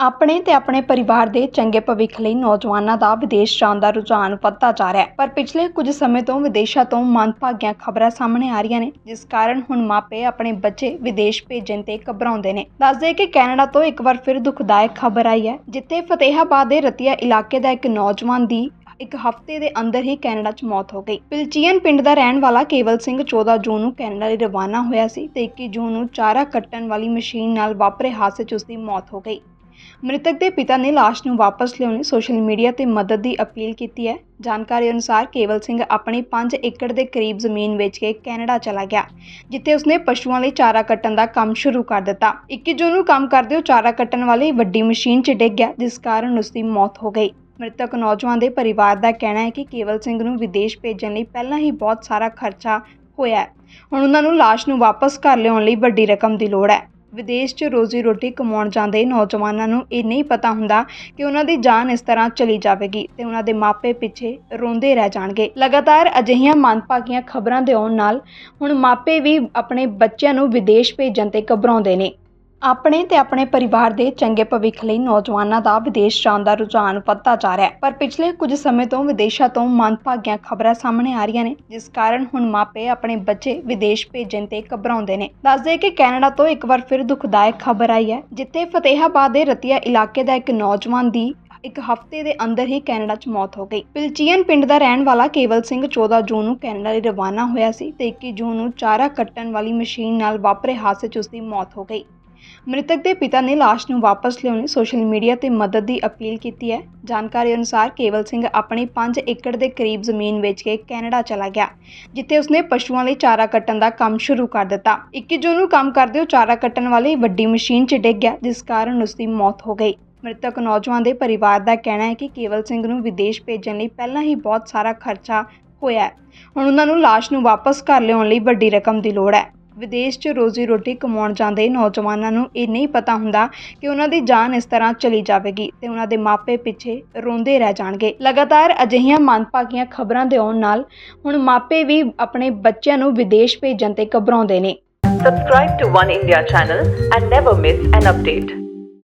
ਆਪਣੇ ਤੇ ਆਪਣੇ ਪਰਿਵਾਰ ਦੇ ਚੰਗੇ ਭਵਿੱਖ ਲਈ ਨੌਜਵਾਨਾਂ ਦਾ ਵਿਦੇਸ਼ ਜਾਣ ਦਾ ਰੁਝਾਨ ਵੱਧਦਾ ਜਾ ਰਿਹਾ ਹੈ। ਪਰ ਪਿਛਲੇ ਕੁਝ ਸਮੇਂ ਤੋਂ ਵਿਦੇਸ਼ਾਂ ਤੋਂ ਮੰਦਭਾਗੀਆਂ ਖਬਰਾਂ ਸਾਹਮਣੇ ਆ ਰਹੀਆਂ ਨੇ, ਜਿਸ ਕਾਰਨ ਹੁਣ ਮਾਪੇ ਆਪਣੇ ਬੱਚੇ ਵਿਦੇਸ਼ ਭੇਜਣ ਤੇ ਘਬਰਾਉਂਦੇ ਨੇ। ਦੱਸਦੇ ਕਿ ਕੈਨੇਡਾ ਤੋਂ ਇੱਕ ਵਾਰ ਫਿਰ ਦੁਖਦਾਇਕ ਖਬਰ ਆਈ ਹੈ, ਜਿੱਥੇ ਫਤਿਹਾਬਾਦ ਦੇ ਰਤੀਆ ਇਲਾਕੇ ਦਾ ਇੱਕ ਨੌਜਵਾਨ ਦੀ ਇੱਕ ਹਫ਼ਤੇ ਦੇ ਅੰਦਰ ਹੀ ਕੈਨੇਡਾ 'ਚ ਮੌਤ ਹੋ ਗਈ। ਪਿਲਚੀਅਨ ਪਿੰਡ ਦਾ ਰਹਿਣ ਵਾਲਾ ਕੇਵਲ ਸਿੰਘ 14 ਜੂਨ ਨੂੰ ਕੈਨੇਡਾ ਲਈ ਰਵਾਨਾ ਹੋਇਆ ਸੀ ਤੇ 21 ਜੂਨ ਨੂੰ ਚਾਰਾ ਕੱਟਣ ਵਾਲੀ ਮਸ਼ੀਨ ਨਾਲ ਵਾਪਰੇ ਹਾਦਸੇ 'ਚ ਉਸ ਦੀ ਮੌਤ ਹੋ ਗਈ। ਮ੍ਰਿਤਕ ਦੇ ਪਿਤਾ ਨੇ ਲਾਸ਼ ਨੂੰ ਵਾਪਸ ਲਿਆਉਣ ਲਈ ਸੋਸ਼ਲ ਮੀਡੀਆ ਤੇ ਮਦਦ ਦੀ ਅਪੀਲ ਕੀਤੀ ਹੈ। ਜਾਣਕਾਰੀ ਅਨੁਸਾਰ ਕੇਵਲ ਸਿੰਘ ਆਪਣੀ 5 ਏਕੜ ਦੇ ਕਰੀਬ ਜ਼ਮੀਨ ਵੇਚ ਕੇ ਕੈਨੇਡਾ ਚਲਾ ਗਿਆ, ਜਿੱਥੇ ਉਸਨੇ ਪਸ਼ੂਆਂ ਲਈ ਚਾਰਾ ਕੱਟਣ ਦਾ ਕੰਮ ਸ਼ੁਰੂ ਕਰ ਦਿੱਤਾ। 21 ਜੂਨ ਨੂੰ ਕੰਮ ਕਰਦੇ ਉਹ ਚਾਰਾ ਕੱਟਣ ਵਾਲੀ ਵੱਡੀ ਮਸ਼ੀਨ 'ਚ ਡਿੱਗ ਗਿਆ, ਜਿਸ ਕਾਰਨ ਉਸਦੀ ਮੌਤ ਹੋ ਗਈ। ਮ੍ਰਿਤਕ ਨੌਜਵਾਨ ਦੇ ਪਰਿਵਾਰ ਦਾ ਕਹਿਣਾ ਹੈ ਕਿ ਕੇਵਲ ਸਿੰਘ ਨੂੰ ਵਿਦੇਸ਼ ਭੇਜਣ ਲਈ ਪਹਿਲਾਂ ਹੀ ਬਹੁਤ ਸਾਰਾ ਖਰਚਾ ਹੋਇਆ ਹੁਣ ਉਹਨਾਂ ਨੂੰ ਲਾਸ਼ ਨੂੰ ਵਾਪਸ ਘਰ ਲਿਆਉਣ ਲਈ ਵੱਡੀ ਰਕਮ ਦੀ ਲੋੜ ਹੈ। ਵਿਦੇਸ਼ 'ਚ ਰੋਜ਼ੀ ਰੋਟੀ ਕਮਾਉਣ ਜਾਂਦੇ ਨੌਜਵਾਨਾਂ ਨੂੰ ਇਹ ਨਹੀਂ ਪਤਾ ਹੁੰਦਾ ਕਿ ਉਹਨਾਂ ਦੀ ਜਾਨ ਇਸ ਤਰ੍ਹਾਂ ਚਲੀ ਜਾਵੇਗੀ ਤੇ ਉਹਨਾਂ ਦੇ ਮਾਪੇ ਪਿੱਛੇ ਰੋਂਦੇ ਰਹਿ ਜਾਣਗੇ। ਲਗਾਤਾਰ ਅਜਿਹੀਆਂ ਮੰਦਭਾਗੀਆਂ ਖਬਰਾਂ ਦੇ ਆਉਣ ਨਾਲ ਹੁਣ ਮਾਪੇ ਵੀ ਆਪਣੇ ਬੱਚਿਆਂ ਨੂੰ ਵਿਦੇਸ਼ ਭੇਜਣ ਤੇ ਘਬਰਾਉਂਦੇ ਨੇ। ਆਪਣੇ ਤੇ ਆਪਣੇ ਪਰਿਵਾਰ ਦੇ ਚੰਗੇ ਭਵਿੱਖ ਲਈ ਨੌਜਵਾਨਾਂ ਦਾ ਵਿਦੇਸ਼ ਜਾਣ ਦਾ ਰੁਝਾਨ ਵੱਧਦਾ ਜਾ ਰਿਹਾ ਹੈ। ਪਰ ਪਿਛਲੇ ਕੁਝ ਸਮੇਂ ਤੋਂ ਵਿਦੇਸ਼ਾਂ ਤੋਂ ਮੰਦਭਾਗੀਆਂ ਖਬਰਾਂ ਸਾਹਮਣੇ ਆ ਰਹੀਆਂ ਨੇ, ਜਿਸ ਕਾਰਨ ਹੁਣ ਮਾਪੇ ਆਪਣੇ ਬੱਚੇ ਵਿਦੇਸ਼ ਭੇਜਣ ਤੇ ਘਬਰਾਉਂਦੇ ਨੇ। ਦੱਸਦੇ ਕਿ ਕੈਨੇਡਾ ਤੋਂ ਇੱਕ ਵਾਰ ਫਿਰ ਦੁਖਦਾਇਕ ਖਬਰ ਆਈ ਹੈ, ਜਿੱਥੇ ਫਤਿਹਾਬਾਦ ਦੇ ਰਤੀਆ ਇਲਾਕੇ ਦਾ ਇੱਕ ਨੌਜਵਾਨ ਦੀ ਇੱਕ ਹਫ਼ਤੇ ਦੇ ਅੰਦਰ ਹੀ ਕੈਨੇਡਾ 'ਚ ਮੌਤ ਹੋ ਗਈ। ਪਿਲਚੀਅਨ ਪਿੰਡ ਦਾ ਰਹਿਣ ਵਾਲਾ ਕੇਵਲ ਸਿੰਘ 14 ਜੂਨ ਨੂੰ ਕੈਨੇਡਾ ਲਈ ਰਵਾਨਾ ਹੋਇਆ ਸੀ ਤੇ 21 ਜੂਨ ਨੂੰ ਚਾਰਾ ਕੱਟਣ ਵਾਲੀ ਮਸ਼ੀਨ ਨਾਲ ਵਾਪਰੇ ਹਾਦਸੇ 'ਚ ਉਸ ਦੀ ਮੌਤ ਹੋ ਗਈ। ਮ੍ਰਿਤਕ ਦੇ ਪਿਤਾ ਨੇ ਲਾਸ਼ ਨੂੰ ਵਾਪਸ ਲਿਆਉਣ ਲਈ ਸੋਸ਼ਲ ਮੀਡੀਆ ਤੇ ਮਦਦ ਦੀ ਅਪੀਲ ਕੀਤੀ ਹੈ। ਜਾਣਕਾਰੀ ਅਨੁਸਾਰ ਕੇਵਲ ਸਿੰਘ ਆਪਣੀ 5 ਏਕੜ ਦੇ ਕਰੀਬ ਜ਼ਮੀਨ ਵੇਚ ਕੇ ਕੈਨੇਡਾ ਚਲਾ ਗਿਆ, ਜਿੱਥੇ ਉਸਨੇ ਪਸ਼ੂਆਂ ਲਈ ਚਾਰਾ ਕੱਟਣ ਦਾ ਕੰਮ ਸ਼ੁਰੂ ਕਰ ਦਿੱਤਾ। 21 ਜੂਨ ਨੂੰ ਕੰਮ ਕਰਦੇ ਉਹ ਚਾਰਾ ਕੱਟਣ ਵਾਲੀ ਵੱਡੀ ਮਸ਼ੀਨ 'ਚ ਡਿੱਗ ਗਿਆ, ਜਿਸ ਕਾਰਨ ਉਸ ਦੀ ਮੌਤ ਹੋ ਗਈ। ਮ੍ਰਿਤਕ ਨੌਜਵਾਨ ਦੇ ਪਰਿਵਾਰ ਦਾ ਕਹਿਣਾ ਹੈ ਕਿ ਕੇਵਲ ਸਿੰਘ ਨੂੰ ਵਿਦੇਸ਼ ਭੇਜਣ ਲਈ ਪਹਿਲਾਂ ਹੀ ਬਹੁਤ ਸਾਰਾ ਖਰਚਾ ਹੋਇਆ ਹੁਣ ਉਹਨਾਂ ਨੂੰ ਲਾਸ਼ ਨੂੰ ਵਾਪਸ ਘਰ ਲਿਆਉਣ ਲਈ ਵੱਡੀ ਰਕਮ ਦੀ ਲੋੜ ਹੈ। ਵਿਦੇਸ਼ 'ਚ ਰੋਜ਼ੀ ਰੋਟੀ ਕਮਾਉਣ ਜਾਂਦੇ ਨੌਜਵਾਨਾਂ ਨੂੰ ਇਹ ਨਹੀਂ ਪਤਾ ਹੁੰਦਾ ਕਿ ਉਹਨਾਂ ਦੀ ਜਾਨ ਇਸ ਤਰ੍ਹਾਂ ਚਲੀ ਜਾਵੇਗੀ ਤੇ ਉਹਨਾਂ ਦੇ ਮਾਪੇ ਪਿੱਛੇ ਰੋਂਦੇ ਰਹਿ ਜਾਣਗੇ ਲਗਾਤਾਰ ਅਜਿਹੀਆਂ ਮੰਦਭਾਗੀਆਂ ਖਬਰਾਂ ਦੇ ਆਉਣ ਨਾਲ ਹੁਣ ਮਾਪੇ ਵੀ ਆਪਣੇ ਬੱਚਿਆਂ ਨੂੰ ਵਿਦੇਸ਼ ਭੇਜਣ ਤੇ ਘਬਰਾਉਂਦੇ ਨੇ Subscribe to One India channel and never miss an update.